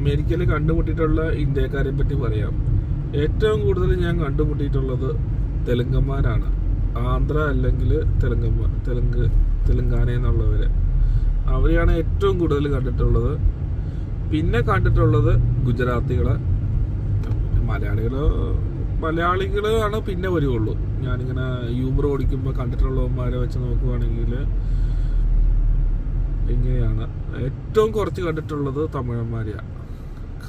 അമേരിക്കയിൽ കണ്ടുമുട്ടിയിട്ടുള്ള ഇന്ത്യക്കാരെ പറ്റി പറയാം. ഏറ്റവും കൂടുതൽ ഞാൻ കണ്ടുമുട്ടിയിട്ടുള്ളത് തെലുങ്കന്മാരാണ്. ആന്ധ്ര അല്ലെങ്കിൽ തെലുങ്കന്മാർ തെലുങ്ക് തെലുങ്കാന എന്നുള്ളവര്. അവരെയാണ് ഏറ്റവും കൂടുതൽ കണ്ടിട്ടുള്ളത്. പിന്നെ കണ്ടിട്ടുള്ളത് ഗുജറാത്തികളെ. മലയാളികൾ മലയാളികളാണ് പിന്നെ വരുവുള്ളൂ. ഞാനിങ്ങനെ യൂബർ ഓടിക്കുമ്പോൾ കണ്ടിട്ടുള്ളവന്മാരെ വെച്ച് നോക്കുവാണെങ്കിൽ ഇങ്ങനെയാണ്. ഏറ്റവും കുറച്ച് കണ്ടിട്ടുള്ളത് തമിഴന്മാരെയാണ്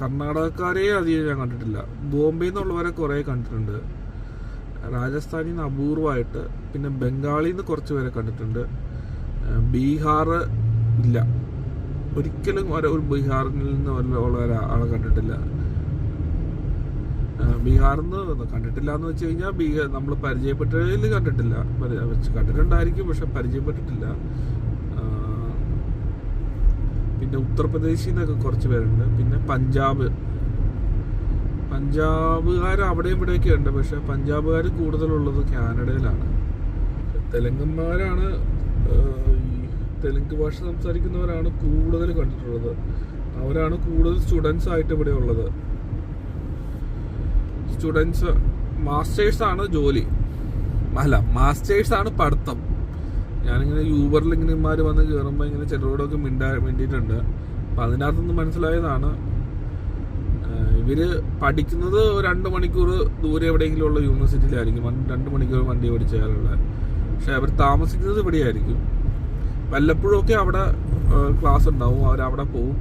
കർണാടകക്കാരെ അധികം ഞാൻ കണ്ടിട്ടില്ല. ബോംബെയിൽ നിന്നുള്ളവരെ കുറേ കണ്ടിട്ടുണ്ട്. രാജസ്ഥാനിൽ നിന്ന് അപൂർവമായിട്ട് പിന്നെ ബംഗാളിൽ നിന്ന് കുറച്ച് പേരെ കണ്ടിട്ടുണ്ട് ബീഹാർ ഇല്ല. ഒരിക്കലും ഒരു ബീഹാറിൽ നിന്ന് ഉള്ള- ഒരാളെ കണ്ടിട്ടില്ല. ബീഹാറിൽ നിന്ന് കണ്ടിട്ടില്ല എന്ന് വെച്ച് കഴിഞ്ഞാൽ ബീഹാർ നമ്മൾ പരിചയപ്പെട്ടതിൽ കണ്ടിട്ടില്ല. കണ്ടിട്ടുണ്ടായിരിക്കും പക്ഷെ പരിചയപ്പെട്ടിട്ടില്ല. പിന്നെ ഉത്തർപ്രദേശിൽ നിന്നൊക്കെ കുറച്ച് പേരുണ്ട്. പിന്നെ പഞ്ചാബ്. പഞ്ചാബുകാർ അവിടെ ഇവിടെയൊക്കെ ഉണ്ട്. പക്ഷെ പഞ്ചാബുകാർ കൂടുതലുള്ളത് കാനഡയിലാണ്. തെലുങ്കന്മാരാണ് തെലുങ്ക് ഭാഷ സംസാരിക്കുന്നവരാണ് കൂടുതൽ കണ്ടിട്ടുള്ളത്. അവരാണ് കൂടുതൽ സ്റ്റുഡൻസ് ആയിട്ട് ഇവിടെ ഉള്ളത്. സ്റ്റുഡൻസ് മാസ്റ്റേഴ്സ് ആണ് ജോലി. അല്ല മാസ്റ്റേഴ്സ് ആണ് പഠിത്തം. ഞാനിങ്ങനെ യൂബറിൽ ഇങ്ങനെ ഇമാർ വന്ന് കയറുമ്പോൾ ഇങ്ങനെ ചിലരോടൊക്കെ മിണ്ടാ മിണ്ടിയിട്ടുണ്ട്. അപ്പം അതിനകത്തുനിന്ന് മനസ്സിലായതാണ് ഇവർ പഠിക്കുന്നത് രണ്ട് മണിക്കൂർ ദൂരെ എവിടെയെങ്കിലും ഉള്ള യൂണിവേഴ്സിറ്റിയിലായിരിക്കും. രണ്ട് മണിക്കൂർ വണ്ടി ഓടിച്ചാലുള്ള. പക്ഷെ അവർ താമസിക്കുന്നത് ഇവിടെയായിരിക്കും. വല്ലപ്പോഴും ഒക്കെ അവിടെ ക്ലാസ് ഉണ്ടാവും അവരവിടെ പോവും.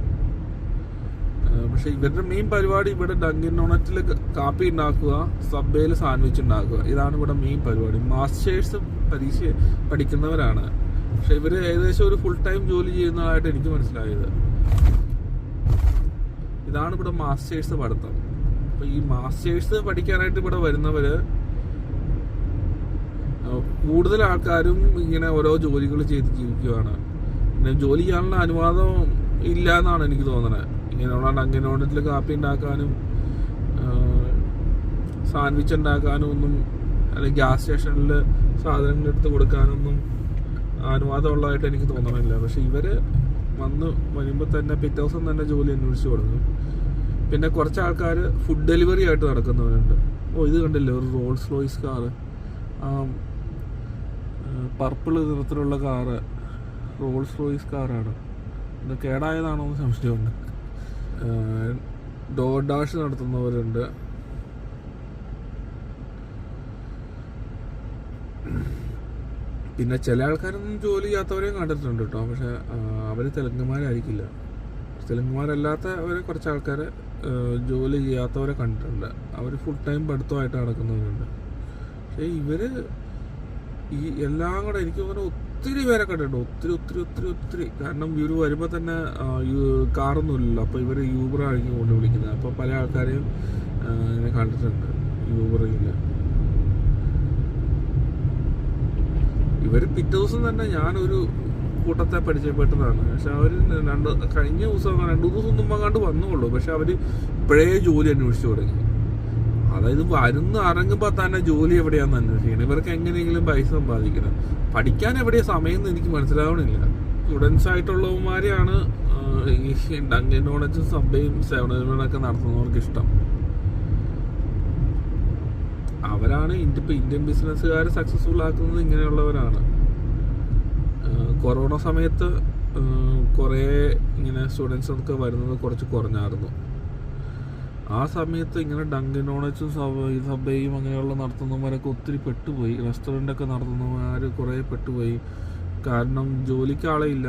പക്ഷെ ഇവരുടെ മെയിൻ പരിപാടി ഇവിടെ ഡങ്കിൻ ഡോണറ്റിൽ കാപ്പി ഉണ്ടാക്കുക സബ്ബേയിൽ സാൻഡ്വിച്ച് ഉണ്ടാക്കുക ഇതാണ് ഇവിടെ മെയിൻ പരിപാടി. മാസ്റ്റേഴ്സ് പരീക്ഷ പഠിക്കുന്നവരാണ്. പക്ഷെ ഇവർ ഏകദേശം ഒരു ഫുൾ ടൈം ജോലി ചെയ്യുന്നതായിട്ട് എനിക്ക് മനസ്സിലായത്. ഇതാണ് ഇവിടെ മാസ്റ്റേഴ്സ് പഠിത്തം. അപ്പൊ ഈ മാസ്റ്റേഴ്സ് പഠിക്കാനായിട്ട് ഇവിടെ വരുന്നവര് കൂടുതൽ ആൾക്കാരും ഇങ്ങനെ ഓരോ ജോലികൾ ചെയ്ത് ജീവിക്കുകയാണ് പിന്നെ ജോലി ചെയ്യാനുള്ള അനുവാദം ഇല്ല എന്നാണ് എനിക്ക് തോന്നുന്നത് ഇങ്ങനെയുള്ള ഡങ്കിനോണ്ടിൽ കാപ്പി ഉണ്ടാക്കാനും സാൻഡ്വിച്ച് ഉണ്ടാക്കാനും ഒന്നും അല്ലെങ്കിൽ ഗ്യാസ് സ്റ്റേഷനിൽ സാധനങ്ങൾ എടുത്ത് കൊടുക്കാനൊന്നും അനുവാദമുള്ളതായിട്ട് എനിക്ക് തോന്നണില്ല. പക്ഷെ ഇവർ വന്ന് വരുമ്പോൾ തന്നെ പിറ്റേ ദിവസം തന്നെ ജോലി അന്വേഷിച്ച് കൊടുക്കും പിന്നെ കുറച്ച് ആൾക്കാർ ഫുഡ് ഡെലിവറി ആയിട്ട് നടക്കുന്നവരുണ്ട്. ഓ ഇത് കണ്ടില്ലേ? ഒരു റോൾസ് റോയ്സ് കാറ് പർപ്പിൾ നിറത്തിലുള്ള കാറ് റോൾസ് റോയ്സ് കാറാണ് ഇത് കേടായതാണോ എന്ന് സംശയമുണ്ട്. ഡോർ ഡാഷ് നടത്തുന്നവരുണ്ട്. പിന്നെ ചില ആൾക്കാരൊന്നും ജോലി ചെയ്യാത്തവരെയും കണ്ടിട്ടുണ്ട് കേട്ടോ. പക്ഷെ അവർ തെലുങ്കുമാരായിരിക്കില്ല. തെലുങ്കുമാരല്ലാത്തവരെ കുറച്ച് ആൾക്കാർ ജോലി ചെയ്യാത്തവരെ കണ്ടിട്ടുണ്ട്. അവർ ഫുൾ ടൈം പഠിത്തമായിട്ട് നടക്കുന്നവരുണ്ട്. പക്ഷേ ഇവർ ഈ എല്ലാം കൂടെ എനിക്ക് തോന്നുന്നു ഒത്തിരി പേരെ കണ്ടിട്ടുണ്ട്. ഒത്തിരി ഒത്തിരി ഒത്തിരി ഒത്തിരി. കാരണം ഇവർ വരുമ്പോൾ തന്നെ കാറൊന്നുമില്ലല്ലോ. അപ്പോൾ ഇവർ യൂബർ ആയിരിക്കും കൊണ്ട് വിളിക്കുന്നത്. അപ്പോൾ പല ആൾക്കാരെയും ഇങ്ങനെ കണ്ടിട്ടുണ്ട്. യൂബറിൽ ഇവർ പിറ്റേ ദിവസം തന്നെ ഞാനൊരു കൂട്ടത്തെ പരിചയപ്പെട്ടതാണ്. പക്ഷെ അവർ രണ്ട് കഴിഞ്ഞ ദിവസം രണ്ടു ദിവസം മുമ്പ് കണ്ട് വന്നുള്ളൂ. പക്ഷെ അവർ ഇപ്പോഴേ ജോലി അന്വേഷിച്ചു തുടങ്ങി. അതായത് വരുന്ന ഇറങ്ങുമ്പോൾ തന്നെ ജോലി എവിടെയാണെന്ന് അന്വേഷിക്കണം. ഇവർക്ക് എങ്ങനെയെങ്കിലും പൈസ സമ്പാദിക്കണം. പഠിക്കാൻ എവിടെയാ സമയം എന്ന് എനിക്ക് മനസ്സിലാവണില്ല. സ്റ്റുഡൻസ് ആയിട്ടുള്ളവന്മാരെയാണ് ഈ ഡങ്കൻ ഡോണറ്റും സബ്ബയും സെവൻ ഒക്കെ നടത്തുന്നവർക്ക് ഇഷ്ടം. അവരാണ് ഇപ്പൊ ഇന്ത്യൻ ബിസിനസ്സുകാർ സക്സസ്ഫുൾ ആക്കുന്നത് ഇങ്ങനെയുള്ളവരാണ്. കൊറോണ സമയത്ത് കുറേ ഇങ്ങനെ സ്റ്റുഡൻസ് ഒക്കെ വരുന്നത് കുറച്ച് കുറഞ്ഞായിരുന്നു. ആ സമയത്ത് ഇങ്ങനെ ഡങ്കൻ ഡോണറ്റ്സും സബ സബയും അങ്ങനെയുള്ള നടത്തുന്നവരൊക്കെ ഒത്തിരി പെട്ടുപോയി. റെസ്റ്റോറന്റ് ഒക്കെ നടത്തുന്നവർ കുറേ പെട്ടുപോയി. കാരണം ജോലിക്ക് ആളെ ഇല്ല.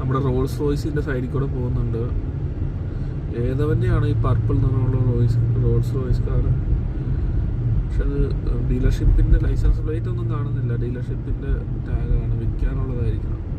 നമ്മുടെ റോൾസ് റോയ്സിന്റെ സൈഡിൽ കൂടെ പോകുന്നുണ്ട്. ഏതവന്റെയാണ് ഈ പർപ്പിൾ നിന്നുള്ള റോയ്സ് റോൾസ് റോയ്സ് കാർ പക്ഷെ അത് ഡീലർഷിപ്പിന്റെ ലൈസൻസ് പ്ലേറ്റ് ഒന്നും കാണുന്നില്ല. ഡീലർഷിപ്പിന്റെ ടാഗാണ് വിൽക്കാനുള്ളതായിരിക്കണം.